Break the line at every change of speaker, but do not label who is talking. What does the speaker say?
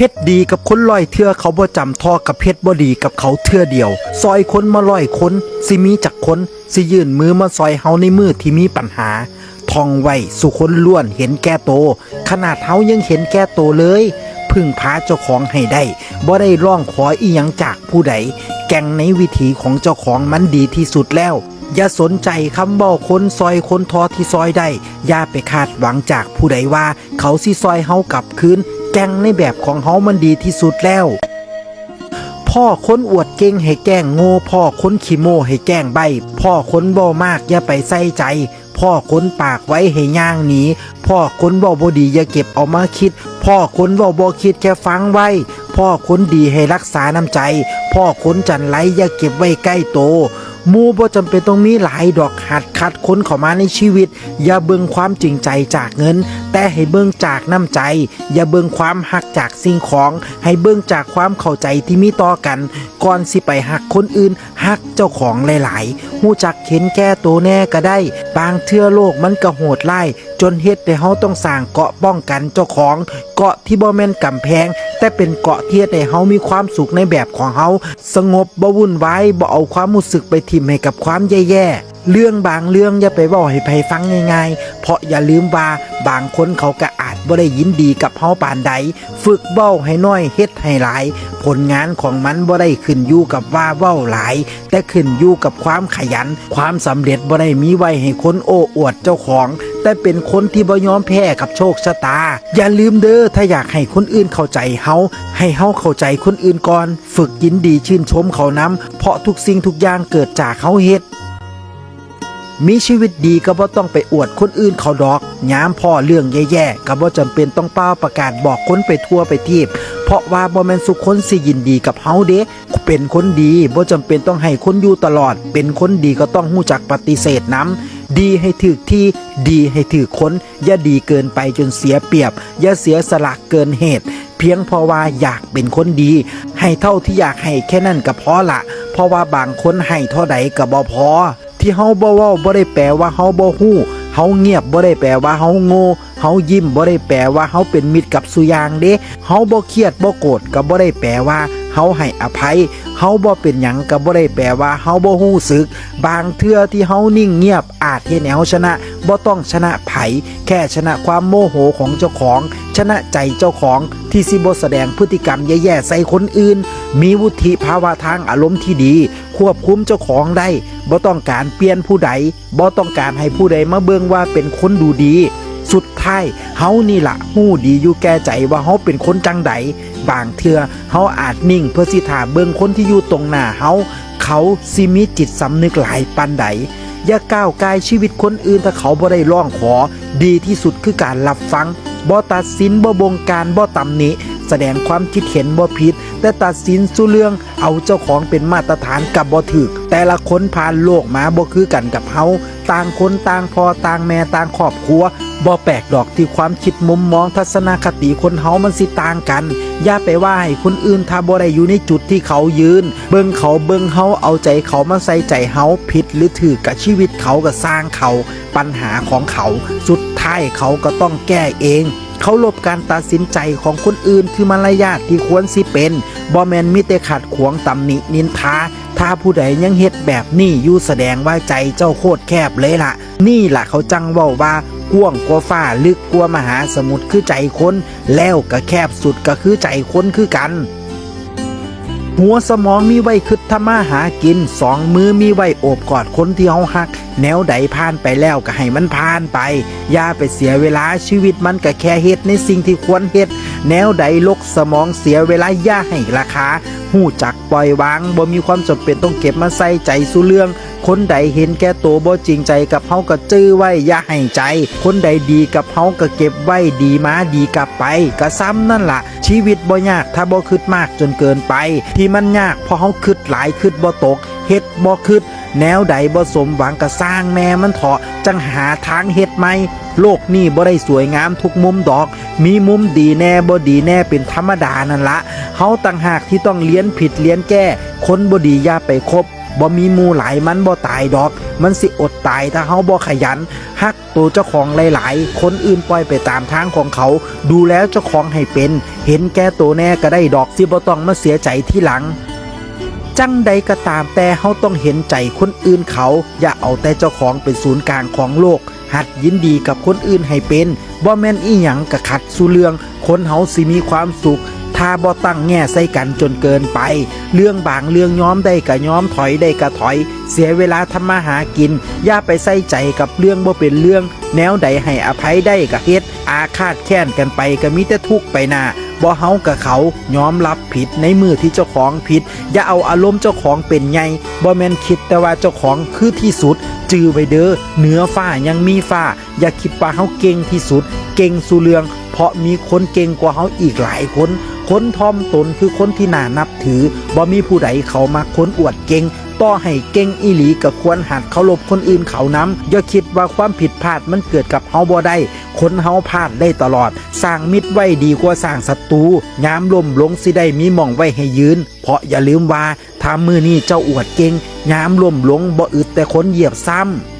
เฮ็ดดีกับคนร้อยเทือเขาบ่จำทอกับเฮ็ดบ่ดีกับเขาเทือเดียว ซอยคนมาร้อยคนสิมีจักคนสิยื่นมือมาซอยเฮาในมือที่มีปัญหาทองไว้สุคนล้วนเห็นแก่โต ขนาดเฮายังเห็นแก่โตเลย พึ่งพาเจ้าของให้ได้บ่ได้ร้องขออีหยังจากผู้ใด แก่งในวิถีของเจ้าของมันดีที่สุดแล้ว อย่าสนใจคำบอกคนซอยคนทอที่ซอยได้ อย่าไปคาดหวังจากผู้ใดว่า เขาสิซอยเฮากลับคืน แกงในแบบของเฮามันดีที่สุดแล้ว พ่อคนอวดเก่งให้แกงโง่พ่อคนขี้โม้ให้แกงใบ พ่อคนบ่มากอย่าไปใส่ใจ พ่อคนปากไว้ให้ย่างหนีพ่อคนเว้าบ่ดีอย่าเก็บเอามาคิด พ่อคนเว้าบ่คิดแค่ฟังไว้ พ่อคนดีให้รักษาน้ำใจ พ่อคนจันไรอย่าเก็บไว้ใกล้โตมูบ่จำเป็นต้องมีหลายดอกหัดคัดค้นเข้ามาในชีวิต อย่าเบิ่งความจริงใจจากเงิน แต่ให้เบิ่งจากน้ำใจ อย่าเบิ่งความหักจากสิ่งของ ให้เบิ่งจากความเข้าใจที่มีต่อกัน ก่อนสิไปหักคนอื่นหักเจ้าของหลายๆหูจักเห็นแก่ตัวแน่ก็ได้ บางเทื่อโลกมันก็โหดไล่จนเฮ็ดให้เฮาต้องสร้างเกาะป้องกันเจ้าของ เกาะที่บ่แม่นกำแพง แต่เป็นเกาะที่เฮ็ดให้เฮามีความสุขในแบบของเฮาสงบบ่วุ่นวายบ่เอาความรู้สึกไปทิ่มให้กับความแย่ๆ เรื่องบางเรื่องอย่าไปบอกให้ไผฟังง่ายๆ เพราะอย่าลืมว่าบางคนเขาก็อาจบ่ได้ยินดีกับเฮาปานใด ฝึกเบ้าให้น้อยเฮ็ดให้หลาย ผลงานของมันบ่ได้ขึ้นอยู่กับว่าเว้าหลาย แต่ขึ้นอยู่กับความขยัน ความสำเร็จบ่ได้มีไว้ให้คนโอ้อวดเจ้าของ แต่เป็นคนที่บ่ยอมแพ้กับโชคชะตา อย่าลืมเด้อถ้าอยากให้คนอื่นเข้าใจเฮาให้เฮาเข้าใจคนอื่นก่อน ฝึกยินดีชื่นชมเขานำเพราะทุกสิ่งทุกอย่างเกิดจากเขาเฮ็ด มีชีวิตดีก็บ่ต้องไปอวดคนอื่นเขาดอกย้ามพ่อเรื่องแย่ๆก็บ่จำเป็นต้องเป้าประกาศบอกคนไปทั่วไปทีบเพราะว่าบ่แม่นสุคนสิยินดีกับเฮาเด้เป็นคนดีบ่จำเป็นต้องให้คนอยู่ตลอด เป็นคนดีก็ต้องรู้จักปฏิเสธนํดีให้ถึกที่ดีให้ถึกคนอย่าดีเกินไปจนเสียเปรียบ อย่าเสียสละเกินเหตุ เพียงเพราะว่าอยากเป็นคนดี ให้เท่าที่อยากให้แค่นั้นก็พอละเพราะว่าบางคนให้เท่าใดก็บ่พอ ที่เฮาบ่เว้าบ่ได้แปลว่าเฮาบ่ฮู้เฮาเงียบบ่ได้แปลว่าเฮาโง่ เฮายิ้มบ่ได้แปลว่าเฮาเป็นมิตรกับสุยางเด้เฮาบ่เครียดบ่โกรธก็บ่ได้แปลว่าเฮาให้อภัยเฮาบ่เป็นหยังก็บ่ได้แปลว่าเฮาบ่ฮู้สึก บางเทื่อที่เฮานิ่งเงียบอาจเฮ็ดให้เฮาชนะบ่ต้องชนะไผแค่ชนะความโมโหของเจ้าของ ชนะใจเจ้าของที่สิบ่แสดงพฤติกรรมแย่ๆใส่คนอื่น มีวุฒิภาวะทางอารมณ์ที่ดี ควบคุมเจ้าของได้บ่ต้องการเปลี่ยนผู้ใดบ่ต้องการให้ผู้ใดมาเบิ่งว่าเป็นคนดูดี สุดท้ายเฮานี่ละหู้ดีอยู่แก่ใจว่าเฮาเป็นคนจังไดบางเทื่อเฮาอาจนิ่งเพื่อสิถาเบิ่งคนที่อยู่ตรงหน้าเฮาเขาสิมีจิตสำนึกหลายปานใดอย่าก้าวกายชีวิตคนอื่นถ้าเขาบ่ได้ร้องขอ ดีที่สุดคือการรับฟังบ่ตัดสินบ่บงการบ่ตำหนิ แสดงความคิดเห็นบ่ผิด แต่ตัดสินสู่เรื่องเอาเจ้าของเป็นมาตรฐานกับบ่ถึก แต่ละคนผ่านโลกมาบ่คือกันกับเฮาต่างคนต่างพอต่างแม่ต่างครอบครัวบ่แปลกดอกที่ความคิดมุมมองทัศนคติคนเฮามันสิต่างกัน อย่าไปว่าให้คนอื่นถ้าบ่ได้อยู่ในจุดที่เขายืน เบิ่งเขาเบิ่งเฮาเอาใจเขามาใส่ใจเฮาผิดหรือถือกับชีวิตเขาก็สร้างเขา ปัญหาของเขา สุดท้ายเขาก็ต้องแก้เอง เขาลบการตัดสินใจของคนอื่นคือมารยาทที่ควรสิเป็นบอแมนมิเตขัดขวางตำหนินินทาถ้าผู้ใดยังเฮ็ดแบบนี้อยู่แสดงว่าใจเจ้าโคตรแคบเลยล่ะ นี่ล่ะเขาจังว่าว่ากว้างกว่าฟ้าลึกกว่ามหาสมุทรคือใจคน แล้วก็แคบสุดก็คือใจคนคือกัน หัวสมองมีไว้คิดทำมาหากินสองมือมีไว้โอบกอดคนที่เฮาฮัก แนวใดผ่านไปแล้วก็ให้มันผ่านไป อย่าไปเสียเวลาชีวิตมันก็แค่เฮ็ดในสิ่งที่ควรเฮ็ดแนวใดลกสมองเสียเวลาย่าให้ราคาหู้จักปล่อยวางบ่มีความจำเป็นต้องเก็บมาใส่ใจสู่เรื่อง คนใดเห็นแก่ตัวบ่จริงใจกับเฮาก็จื้อไว้อย่าให้ใจ คนใดดีกับเฮาก็เก็บไว้ดีมาดีกลับไปก็ซ้ำนั่นล่ะ ชีวิตบ่ยากถ้าบ่คิดมากจนเกินไป ที่มันยากเพราะเฮาคิดหลายคิดบ่ตกเฮ็ดบ่คิด แนวใดบ่สมหวังก็สร้างแม่มันเถาะจังหาทางเฮ็ดใหม่โลกนี้บ่ได้สวยงามทุกมุมดอก มีมุมดีแน่บ่ดีแน่เป็นธรรมดานั่นละเฮาต่างหากที่ต้องเลี้ยนผิดเลี้ยนแก้ คนบ่ดีอย่าไปคบบ่มีมูหลายมันบ่ตายดอก มันสิอดตายถ้าเฮาบ่ขยันฮักตัวเจ้าของหลายๆ คนอื่นปล่อยไปตามทางของเขา ดูแลเจ้าของให้เป็น เห็นแก่ตัวแน่ก็ได้ดอกสิบ่ต้องมาเสียใจที่หลัง จังใดก็ตามแต่เฮาต้องเห็นใจคนอื่นเขา อย่าเอาแต่เจ้าของเป็นศูนย์กลางของโลก หัดยินดีกับคนอื่นให้เป็นบ่แม่นอีหยังกะขัดสู่เรื่องคนเฮาสิมีความสุขถ้าบ่ตั้งแง่ใส่กันจนเกินไป เรื่องบางเรื่องย้อมได้กะย้อมถอยได้กะถอย เสียเวลาทำมาหากิน อย่าไปใส่ใจกับเรื่องบ่เป็นเรื่อง แนวใดให้อภัยได้กะเฮ็ดอาฆาตแค้นกันไปก็มีแต่ทุกข์ไปหน้า บ่เฮากับเขายอมรับผิดในมือที่เจ้าของผิด อย่าเอาอารมณ์เจ้าของเป็นใหญ่บ่แม่นคิดแต่ว่าเจ้าของคือที่สุด จื้อไว้เด้อเหนือฟ้ายังมีฟ้า อย่าคิดว่าเฮาเก่งที่สุด เก่งสู่เรื่อง เพราะมีคนเก่งกว่าเฮาอีกหลายคนคนทอมตนคือคนที่น่านับถือบ่มีผู้ใดเขามาค้นอวดเก่ง ต่อให้เก่งอีหลีก็ควรหัดเคารพคนอื่นเขานำอย่าคิดว่าความผิดพลาดมันเกิดกับเฮาบ่ได้คนเฮาพลาดได้ตลอด สร้างมิตรไว้ดีกว่าสร้างศัตรูยามล่มลงสิได้มีมองไว้ให้ยืน เพราะอย่าลืมว่าถ้ามือนี้เจ้าอวดเก่งยามล่มลงบ่อึดแต่คนเหยียบซ้ำ